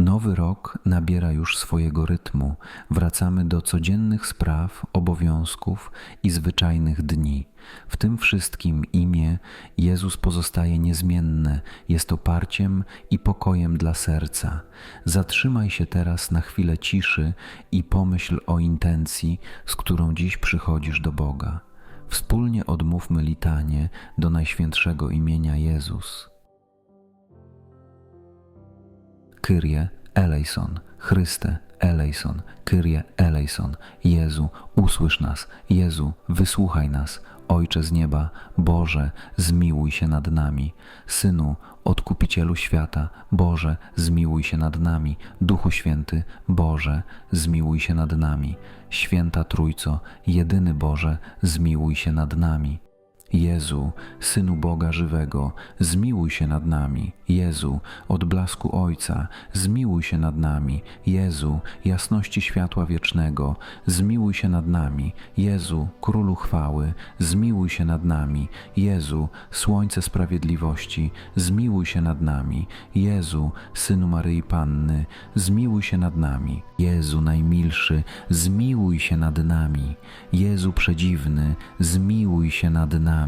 Nowy rok nabiera już swojego rytmu. Wracamy do codziennych spraw, obowiązków i zwyczajnych dni. W tym wszystkim imię Jezus pozostaje niezmienne, jest oparciem i pokojem dla serca. Zatrzymaj się teraz na chwilę ciszy i pomyśl o intencji, z którą dziś przychodzisz do Boga. Wspólnie odmówmy litanie do najświętszego imienia Jezus. Kyrie eleison, Chryste eleison, Kyrie eleison, Jezu, usłysz nas, Jezu, wysłuchaj nas, Ojcze z nieba, Boże, zmiłuj się nad nami, Synu, Odkupicielu świata, Boże, zmiłuj się nad nami, Duchu Święty, Boże, zmiłuj się nad nami, Święta Trójco, jedyny Boże, zmiłuj się nad nami. Jezu, Synu Boga żywego, zmiłuj się nad nami. Jezu, odblasku Ojca, zmiłuj się nad nami. Jezu, jasności światła wiecznego, zmiłuj się nad nami. Jezu, Królu chwały, zmiłuj się nad nami. Jezu, Słońce sprawiedliwości, zmiłuj się nad nami. Jezu, Synu Maryi Panny, zmiłuj się nad nami. Jezu najmilszy, zmiłuj się nad nami. Jezu przedziwny, zmiłuj się nad nami.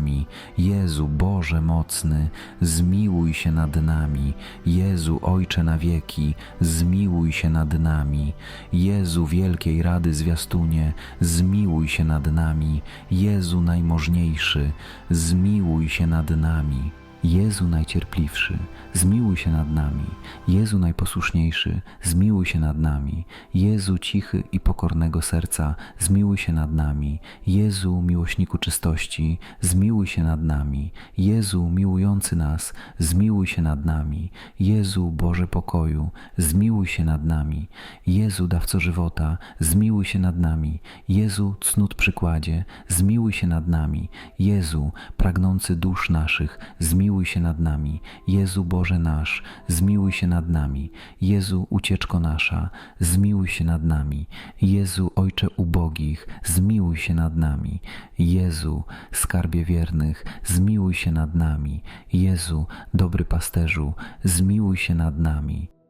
Jezu Boże mocny, zmiłuj się nad nami. Jezu Ojcze na wieki, zmiłuj się nad nami. Jezu Wielkiej Rady Zwiastunie, zmiłuj się nad nami. Jezu Najmożniejszy, zmiłuj się nad nami. Jezu Najcierpliwszy, zmiłuj się nad nami. Jezu Najposłuszniejszy, zmiłuj się nad nami. Jezu Cichy i pokornego serca, zmiłuj się nad nami. Jezu Miłośniku czystości, zmiłuj się nad nami. Jezu Miłujący nas, zmiłuj się nad nami. Jezu Boże Pokoju, zmiłuj się nad nami. Jezu Dawco Żywota, zmiłuj się nad nami. Jezu Cnót Przykładzie, zmiłuj się nad nami. Jezu Pragnący dusz naszych, zmiłuj się nad nami. Jezu Boże nasz, zmiłuj się nad nami. Jezu Ucieczko nasza, zmiłuj się nad nami. Jezu Ojcze ubogich, zmiłuj się nad nami. Jezu Skarbie wiernych, zmiłuj się nad nami. Jezu Dobry Pasterzu, zmiłuj się nad nami.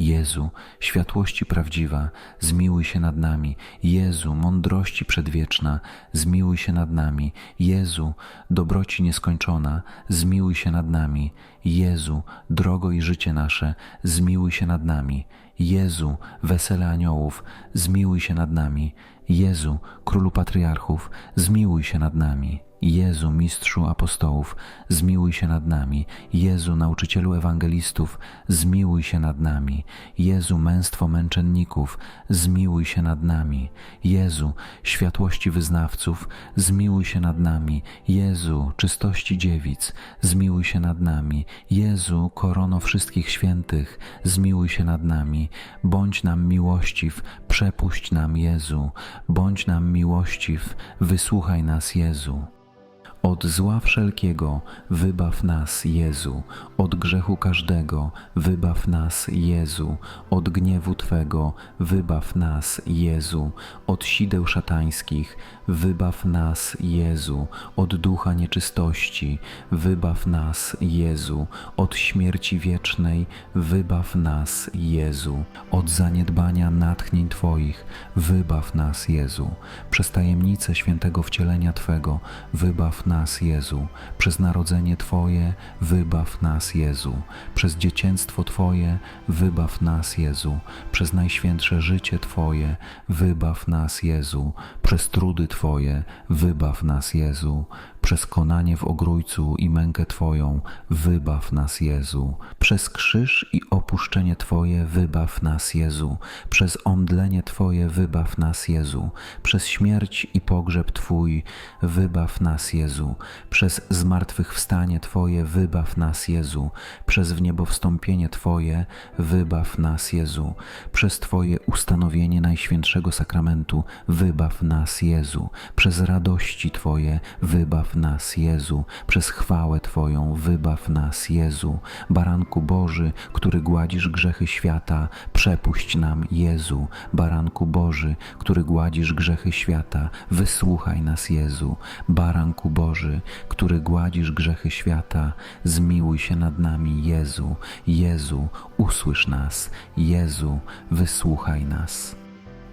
Jezu, światłości prawdziwa, zmiłuj się nad nami. Jezu, mądrości przedwieczna, zmiłuj się nad nami. Jezu, dobroci nieskończona, zmiłuj się nad nami. Jezu, drogo i życie nasze, zmiłuj się nad nami. Jezu, wesele aniołów, zmiłuj się nad nami. Jezu, królu patriarchów, zmiłuj się nad nami. Jezu, mistrzu apostołów, zmiłuj się nad nami. Jezu, nauczycielu ewangelistów, zmiłuj się nad nami. Jezu, męstwo męczenników, zmiłuj się nad nami. Jezu, światłości wyznawców, zmiłuj się nad nami. Jezu, czystości dziewic, zmiłuj się nad nami. Jezu, korono wszystkich świętych, zmiłuj się nad nami. Bądź nam miłościw, przepuść nam Jezu. Bądź nam miłościw, wysłuchaj nas Jezu. Od zła wszelkiego wybaw nas, Jezu, od grzechu każdego wybaw nas, Jezu, od gniewu Twego wybaw nas, Jezu, od sideł szatańskich wybaw nas, Jezu, od ducha nieczystości wybaw nas, Jezu, od śmierci wiecznej wybaw nas, Jezu, od zaniedbania natchnień Twoich wybaw nas, Jezu, przez tajemnicę świętego wcielenia Twego wybaw nas, Jezu, przez narodzenie Twoje wybaw nas, Jezu, przez dziecięctwo Twoje wybaw nas, Jezu, przez najświętsze życie Twoje wybaw nas, Jezu, przez trudy Twoje wybaw nas, Jezu, przez konanie w ogrójcu i mękę Twoją wybaw nas, Jezu, przez krzyż i opuszczenie Twoje wybaw nas, Jezu, przez omdlenie Twoje wybaw nas, Jezu, przez śmierć i pogrzeb Twój wybaw nas, Jezu, przez zmartwychwstanie Twoje wybaw nas, Jezu, przez wniebowstąpienie Twoje wybaw nas, Jezu, przez Twoje ustanowienie Najświętszego Sakramentu wybaw nas, Jezu, przez radości Twoje wybaw nas, Jezu, przez chwałę Twoją wybaw nas, Jezu, Baranku Boży, który gładzisz grzechy świata, przepuść nam, Jezu, Baranku Boży, który gładzisz grzechy świata, wysłuchaj nas, Jezu, Baranku Boży, Boży, który gładzisz grzechy świata, zmiłuj się nad nami, Jezu, Jezu, usłysz nas, Jezu, wysłuchaj nas.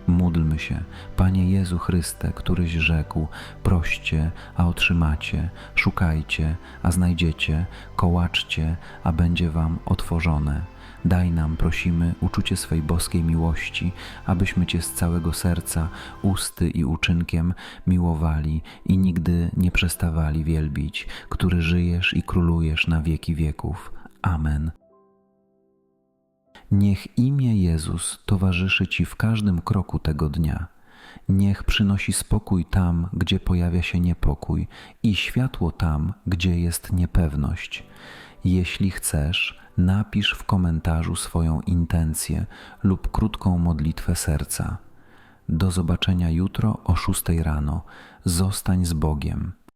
Módlmy się, Panie Jezu Chryste, któryś rzekł: proście, a otrzymacie, szukajcie, a znajdziecie, kołaczcie, a będzie wam otworzone. Daj nam, prosimy, uczucie swej boskiej miłości, abyśmy Cię z całego serca, usty i uczynkiem miłowali i nigdy nie przestawali wielbić, który żyjesz i królujesz na wieki wieków. Amen. Niech imię Jezus towarzyszy Ci w każdym kroku tego dnia. Niech przynosi spokój tam, gdzie pojawia się niepokój, i światło tam, gdzie jest niepewność. Jeśli chcesz, napisz w komentarzu swoją intencję lub krótką modlitwę serca. Do zobaczenia jutro o 6 rano. Zostań z Bogiem.